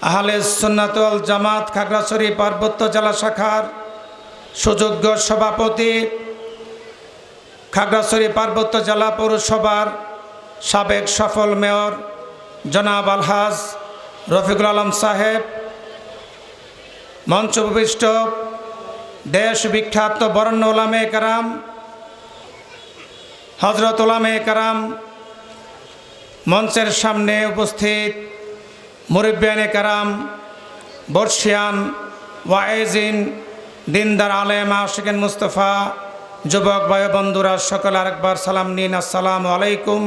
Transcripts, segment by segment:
আহলে সুন্নাতুল জামাত খাগড়াছড়ি পার্বত্য জেলা শাখার সুযোগ্য সভাপতি, খাগড়াছড়ি পার্বত্য জেলা পৌরসভার সাবেক সফল মেয়র জনাব আলহাজ রফিকুল আলম সাহেব মঞ্চ উপবিষ্ট দেশ বিখ্যাত বরণ্য ওলামে কারাম হজরত ওলামে কারাম মঞ্চের সামনে উপস্থিত মুরব্বিয়ানে কারাম, বর্ষিয়ান, ওয়াইজিন, দিনদার আলেম, আশিকেন মুস্তফা, যুবক ভাই বন্ধুরা, সকল আরেকবার সালাম নিন। আসসালামু আলাইকুম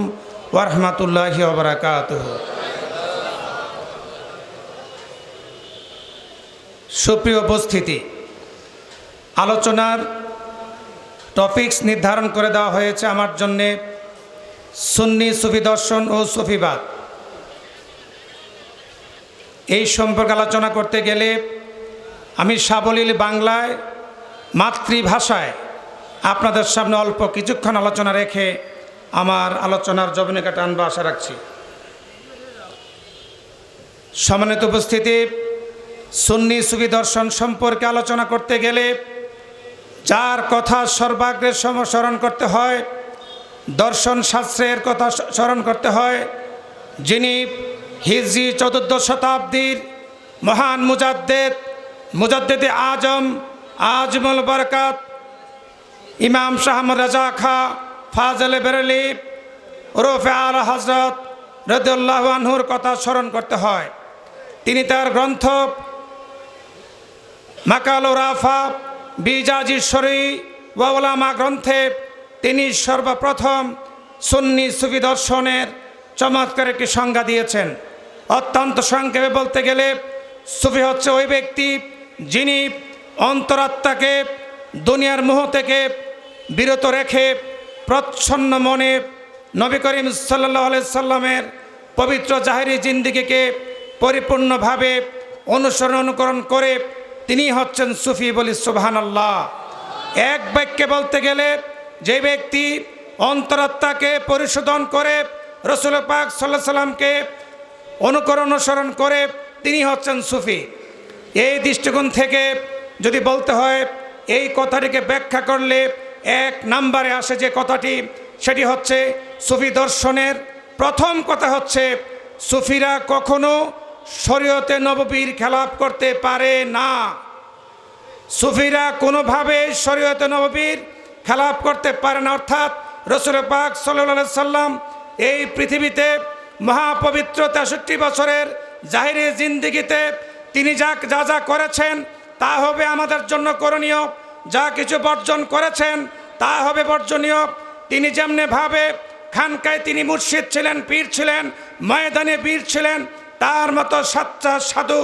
ওরহমতুল্লাহি ওবরাকাত সুপ্রিয় উপস্থিতি, আলোচনার টপিকস নির্ধারণ করে দেওয়া হয়েছে। আমার জন্যে সুন্নি সুফি দর্শন ও সুফিবাদ এই সম্পর্কে আলোচনা করতে গেলে আমি সাবলীল বাংলায় মাতৃভাষায় আপনাদের সামনে অল্প কিছুক্ষণ আলোচনা রেখে আমার আলোচনার জবনিকা টানবা আশা রাখছি। সম্মানিত উপস্থিতি, সুন্নি সুফি দর্শন সম্পর্কে আলোচনা করতে গেলে যার কথা সর্বাগ্রে স্মরণ করতে হয়, দর্শন শাস্ত্রের কথা স্মরণ করতে হয়, যিনি হিজরি চতুর্থ শতাব্দীর মহান মুজাদ্দেদ, মুজাদ্দেদে আজম, আজমুল বরকাত, ইমাম শাহমদ রাজা খা, ফাজলে বেরেলি, ওরফে আল হজরত রদুল্লাহ আনহুর কথা স্মরণ করতে হয়। তিনি তার গ্রন্থ মাকাল রাফা বিজাজিশ্বরী ওয়ালামা গ্রন্থে তিনি সর্বপ্রথম সুন্নি সুফি দর্শনের চমৎকার একটি সংজ্ঞা দিয়েছেন। অত্যন্ত সংক্ষেপে বলতে গেলে, সুফি হচ্ছে ওই ব্যক্তি যিনি অন্তরাত্মাকে দুনিয়ার মোহ থেকে বিরত রেখে প্রচ্ছন্ন মনে নবী করিম সাল্লাহ সাল্লামের পবিত্র জাহেরি জিন্দিগিকে পরিপূর্ণভাবে অনুসরণ অনুকরণ করে তিনি হচ্ছেন সুফি বলি সুবহান আল্লাহ এক বাক্যে বলতে গেলে, যে ব্যক্তি অন্তরাত্মাকে পরিশোধন করে রসুল পাক সাল্লাহ সাল্লামকে অনুকরণ অনুসরণ করে তিনি হচ্ছেন সুফি। এই দৃষ্টিকোণ থেকে যদি বলতে হয়, এই কথাটিকে ব্যাখ্যা করলে এক নাম্বারে আসে যে কথাটি, সেটি হচ্ছে সুফি দর্শনের প্রথম কথা হচ্ছে, সুফিরা কখনো শরীয়তে নববীর খেলাপ করতে পারে না। সুফিরা কোনোভাবে শরীয়তে নববীর খেলাপ করতে পারে না। অর্থাৎ রসুল পাক সাল্লা সাল্লাম এই পৃথিবীতে মহাপবিত্র তেষট্টি বছরের জাহিরে জিন্দিগিতে তিনি যা যা যা করেছেন, তা হবে আমাদের জন্য করণীয়। যা কিছু বর্জন করেছেন, তা হবে বর্জনীয়। তিনি যেমনি ভাবে খানকায় তিনি মুর্শিদ ছিলেন, পীর ছিলেন, ময়দানে বীর ছিলেন, তার মতো সাচ্চা সাধু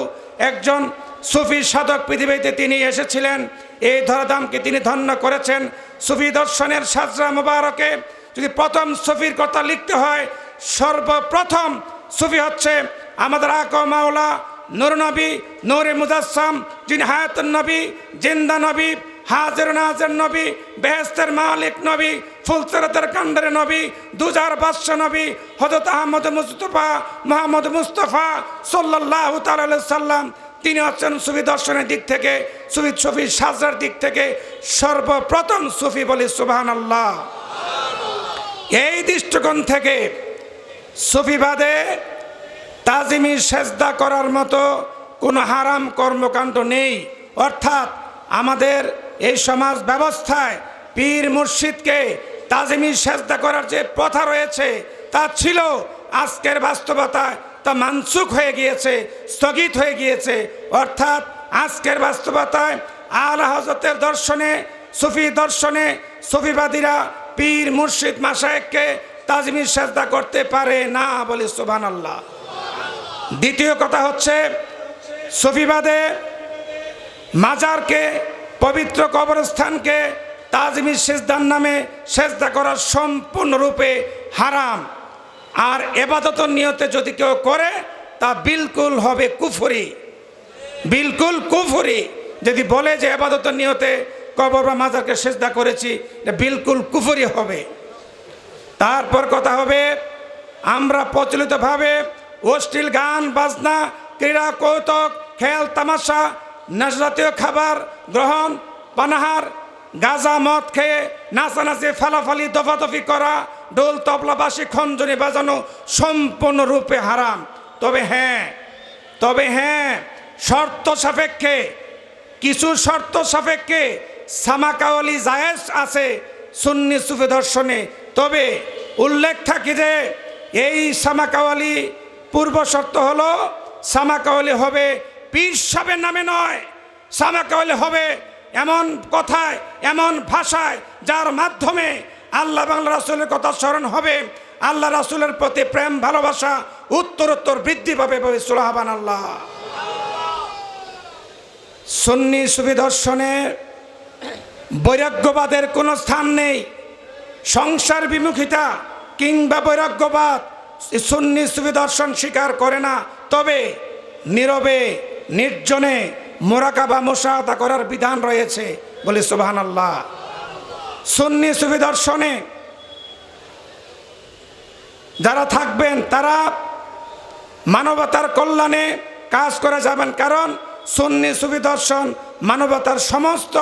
একজন সুফি সাধক পৃথিবীতে তিনি এসেছিলেন। এই ধরাধামকে তিনি ধন্য করেছেন। সুফি দর্শনের সাজরা মুবারকে যদি প্রথম সুফির কথা লিখতে হয় সর্বপ্রথম সুফি হচ্ছে আমাদের আক মাওলা নুর নবী, নূরে মুজাসম যিনি হায়াতুন নবী, জিন্দা নবী, হাজের নাজের নবী বেহেস্তের মালিক নবী, ফুলসেরতের কান্ডের নবী, দুজার বাদশা নবী হজরত আহমদ মুস্তফা, মোহাম্মদ মুস্তফা সাল্লাহ সাল্লাম। তিনি হচ্ছেন সুফি দর্শনের দিক থেকে, সুফি সুফি সাজরার দিক থেকে সর্বপ্রথম সুফি বলি সুবাহান আল্লাহ এই দৃষ্টিকোণ থেকে সুফিবাদে তাজিমি সেজদা করার মতো কোনো হারাম কর্মকাণ্ড নেই। অর্থাৎ আমাদের এই সমাজ ব্যবস্থায় পীর মুর্শিদকে তাজিমি সেজদা করার যে প্রথা রয়েছে, তা ছিল আজকের বাস্তবতায় তা মানসুক হয়ে গিয়েছে, স্থগিত হয়ে গিয়েছে। অর্থাৎ আজকের বাস্তবতায় আল হজরতের দর্শনে, সুফি দর্শনে সুফিবাদীরা পীর মুর্শিদ মাসায়েককে তাজমি সেজদা করতে পারে না বলে সুবান আল্লাহ দ্বিতীয় কথা হচ্ছে, সফিবাদে মাজারকে, পবিত্র কবরস্থানকে তাজমির সেজদার নামে সেজদা করা সম্পূর্ণরূপে হারাম। আর এবাদত নিয়তে যদি কেউ করে, তা বিলকুল হবে কুফরি। বিলকুল কুফরি। যদি বলে যে এবাদত নিয়তে কবর বা মাজারকে সেজদা করেছি বিলকুল কুফরি হবে। তারপর কথা হবে, আমরা প্রচলিতভাবে অশ্লীল গান, বাজনা, ক্রীড়া, কৌতুক, খেল, তামাশা, নাশজাতীয় খাবার গ্রহণ, পানাহার, গাজা, মদ খেয়ে নাচানাচি, ফালাফালি, দফাদফি করা ডোল তবলা বাসি খঞ্জনি বাজানো সম্পূর্ণরূপে হারাম। তবে হ্যাঁ তবে হ্যাঁ শর্ত সাপেক্ষে, কিছু শর্ত সাপেক্ষে সামাকাওয়ালি জায়েজ আছে সুন্নি সুফি দর্শনে তবে উল্লেখ থাকে যে এই সামাকাওয়ালি পূর্ব শর্ত হলো, সামাকাওয়ালি হবে পীর সাহেবের নামে নয়। সামাকাওয়ালি হবে এমন কথায়, এমন ভাষায় যার মাধ্যমে আল্লাহ বাংলা রাসুলের কথা স্মরণ হবে। আল্লাহ রাসুলের প্রতি প্রেম, ভালোবাসা, উত্তরোত্তর বৃদ্ধি পাবে পাবে সুলাহাবান আল্লাহ সুন্নি সুফি দর্শনে বৈরাগ্যবাদের কোনো স্থান নেই। সংসার বিমুখিতা কিংবা বৈরাগ্যবাদ সুন্নি সুফি দর্শন স্বীকার করে না। তবে নীরবে, নির্জনে মোরাকাবা মোশাহাদা করার বিধান রয়েছে বলে সুবাহান আল্লাহ সুন্নি সুফি দর্শনে যারা থাকবেন, তারা মানবতার কল্যাণে কাজ করে যাবেন। কারণ সুন্নি সুফি দর্শন মানবতার সমস্ত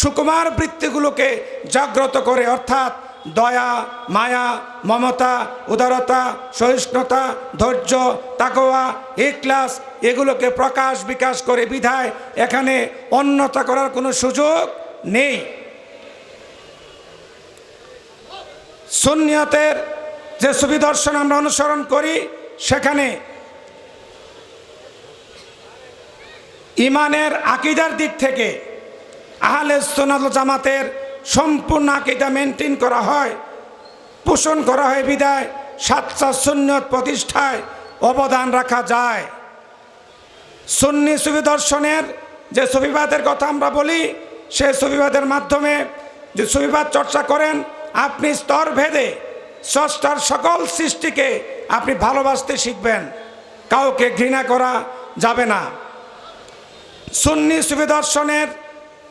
সুকুমার বৃত্তিগুলোকে জাগ্রত করে। অর্থাৎ দয়া, মায়া, মমতা, উদারতা, সহিষ্ণুতা, ধৈর্য তাকোয়া ইকলাস এগুলোকে প্রকাশ বিকাশ করে বিধায় এখানে অন্যতা করার কোনো সুযোগ নেই। সুন্নিয়তের যে সুফি দর্শন আমরা অনুসরণ করি, সেখানে ইমানের আকিদার দিক থেকে আহলে সোনাল জামাতের সম্পূর্ণ আকিদা মেনটেন করা হয়, পোষণ করা হয় বিদায় সাতটা সুন্নত প্রতিষ্ঠায় অবদান রাখা যায়। সুন্নি সুফি দর্শনের যে সুফিবাদের কথা আমরা বলি, সে সুবিবাদের মাধ্যমে যে সুবিবাদ চর্চা করেন, আপনি স্তর ভেদে স্রষ্টার সকল সৃষ্টিকে আপনি ভালোবাসতে শিখবেন, কাউকে ঘৃণা করা যাবে না। সুন্নি সুফি দর্শনের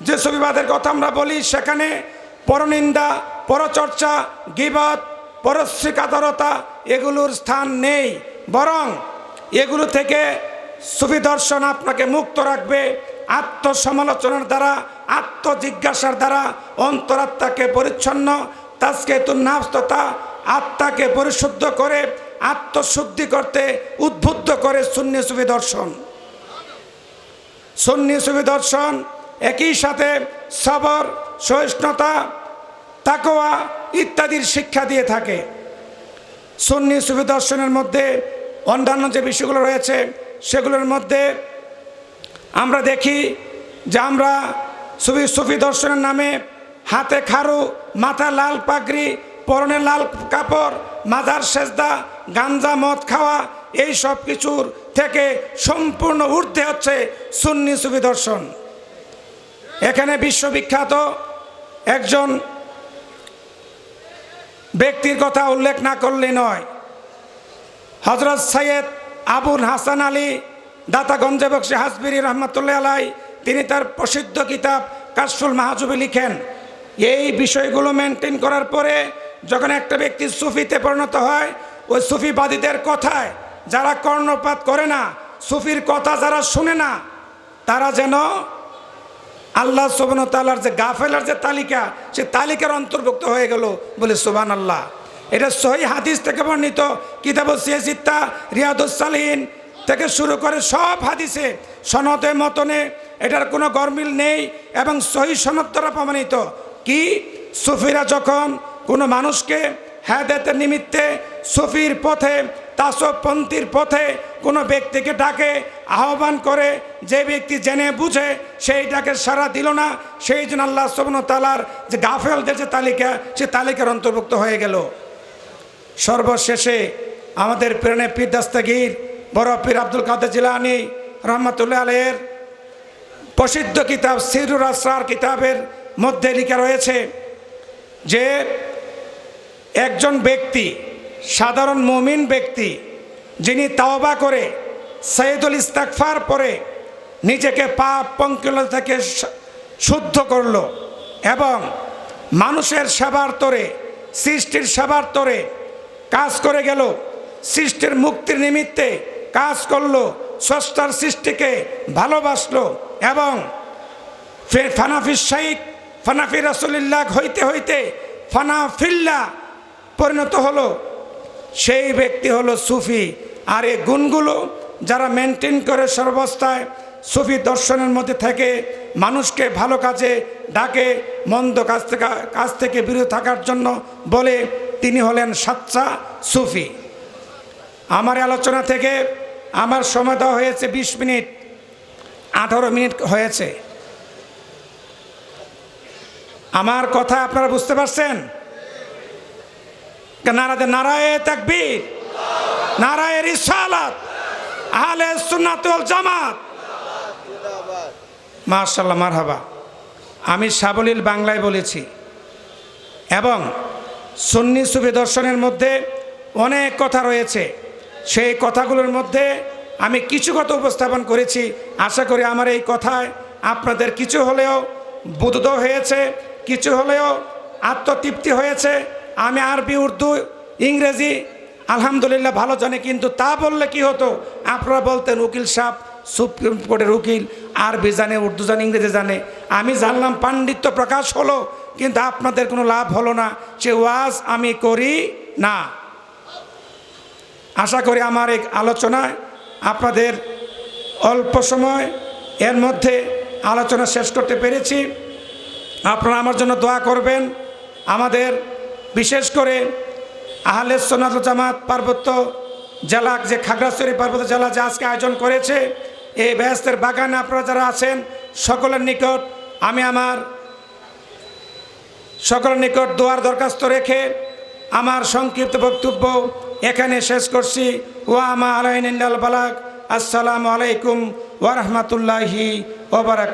যে সুফিবাদের কথা আমরা বলি, সেখানে পরনিন্দা, পরচর্চা, গিবত, পরশ্রিকাতরতা এগুলোর স্থান নেই। বরং এগুলো থেকে সুফি দর্শন আপনাকে মুক্ত রাখবে, আত্মসমালোচনার দ্বারা, আত্মজিজ্ঞাসার দ্বারা অন্তরাত্মাকে পরিচ্ছন্ন তাজকে নাফস তথা আত্মাকে পরিশুদ্ধ করে, আত্মশুদ্ধি করতে উদ্বুদ্ধ করে শূন্য সুফি দর্শন। সুন্নি সুফি দর্শন একই সাথে সবর, সহিষ্ণুতা তাকোয়া ইত্যাদির শিক্ষা দিয়ে থাকে। সুন্নি সুফি দর্শনের মধ্যে অন্যান্য যে বিষয়গুলো রয়েছে, সেগুলোর মধ্যে আমরা দেখি যে আমরা সুফি সুফি দর্শনের নামে হাতে খারু মাথা লাল পাগড়ি, পরনে লাল কাপড়, মাজার সেজদা, গাঞ্জা, মদ খাওয়া, এই সব কিছুর থেকে সম্পূর্ণ ঊর্ধ্বে হচ্ছে সুন্নি সুফি দর্শন। এখানে বিশ্ববিখ্যাত একজন ব্যক্তির কথা উল্লেখ না করলে নয়। হজরত সৈয়দ আবুল হাসান আলী দাতাগঞ্জে বক্সি হাসবিরি রহমতুল্লাহ আলাই, তিনি তার প্রসিদ্ধ কিতাব কাশফুল মাহাজুবি লিখেন। এই বিষয়গুলো মেনটেন করার পরে যখন একটা ব্যক্তি সুফিতে পরিণত হয়, ওই সুফিবাদীদের কথায় যারা কর্ণপাত করে না, সুফির কথা যারা শুনে না, তারা যেন আল্লাহ সোবান তাল্লার যে গাফেলার যে তালিকা, সে তালিকার অন্তর্ভুক্ত হয়ে গেল বলে সোবান আল্লাহ এটা সহি হাদিস থেকে বর্ণিত, কিতাব সিয়াসিত্তা রিয়াদুসালিন থেকে শুরু করে সব হাদিসে সনদে, মতনে এটার কোনো গরমিল নেই এবং সহি সনদ দ্বারা প্রমাণিত। কি? সুফিরা যখন কোনো মানুষকে হ্যাদাতের নিমিত্তে সুফির পথে তাসবপন্থীর পথে কোনো ব্যক্তিকে ডাকে, আহ্বান করে, যে ব্যক্তি জেনে বুঝে, সেই ডাকে সারা দিল না। সেই জন্য আল্লাহ সবন তালার যে গাফেলদের যে তালিকা, সে তালিকার অন্তর্ভুক্ত হয়ে গেল। সর্বশেষে আমাদের প্রেরণে পীর দাস্তাগির, বড় পীর আব্দুল কাদের জিলানি রহমতুল্লাহ আলের প্রসিদ্ধ কিতাব সিরুর আসরার কিতাবের মধ্যে লেখা রয়েছে যে, একজন ব্যক্তি সাধারণ মমিন ব্যক্তি যিনি তাওবা করে সৈয়দুল ইস্তাকফার পরে নিজেকে পাপ পঙ্কিলতা থেকে শুদ্ধ করল এবং মানুষের সেবার তরে, সৃষ্টির সেবার তরে কাজ করে গেল, সৃষ্টির মুক্তির নিমিত্তে কাজ করল, স্রষ্টার সৃষ্টিকে ভালোবাসলো এবং ফে- ফানাফির শাইক ফানাফি রাসুলিল্লাহ হইতে হইতে ফানাফিল্লা পরিণত হলো। সেই ব্যক্তি হলো সুফি। আর এই গুণগুলো যারা মেনটেন করে সর্বস্থায় সুফি দর্শনের মধ্যে থেকে, মানুষকে ভালো কাজে ডাকে, মন্দ কাজ থেকে কাজ থেকে বিরত থাকার জন্য বলে তিনি হলেন সাচ্চা সুফি। আমার আলোচনা থেকে আমার সময় দেওয়া হয়েছে বিশ মিনিট, আঠারো মিনিট হয়েছে। আমার কথা আপনারা বুঝতে পারছেন? নারাদে নারায়ে তাকবীর, নারায়ে রিসালাত, আহলে সুন্নাত ওয়াল জামাত। মাশাআল্লাহ, মারহাবা। আমি সাবলীল বাংলায় বলেছি। এবং সুন্নি সুফি দর্শনের মধ্যে অনেক কথা রয়েছে। সেই কথাগুলোর মধ্যে আমি কিছু কথা উপস্থাপন করেছি। আশা করি আমার এই কথায় আপনাদের কিছু হলেও বুদ্ধ হয়েছে, কিছু হলেও আত্মতৃপ্তি হয়েছে। আমি আরবি, উর্দু, ইংরেজি, আলহামদুলিল্লাহ ভালো জানি, কিন্তু তা বললে কি হতো? আপনারা বলতেন, উকিল সাহেব, সুপ্রিম কোর্টের উকিল, আরবি জানে, উর্দু জানে, ইংরেজি জানে। আমি জানলাম পাণ্ডিত্য প্রকাশ হলো, কিন্তু আপনাদের কোনো লাভ হলো না। সে ওয়াজ আমি করি না। আশা করি আমার এক আলোচনায় আপনাদের অল্প সময় এর মধ্যে আলোচনা শেষ করতে পেরেছি। আপনারা আমার জন্য দোয়া করবেন। আমাদের বিশেষ করে আহলে সোনাত জামাত পার্বত্য জেলা, যে খাগড়াছড়ি পার্বত্য জেলা যে আজকে আয়োজন করেছে, এই ব্যস্তের বাগানে আপনারা যারা আছেন, সকলের নিকট আমি আমার, সকলের নিকট দোয়ার দরখাস্ত রেখে আমার সংক্ষিপ্ত বক্তব্য এখানে শেষ করছি। ওয়া আমা আলাইন বালাক আসসালামু আলাইকুম ওয়া রাহমাতুল্লাহি ওয়া বারাকাতুহু।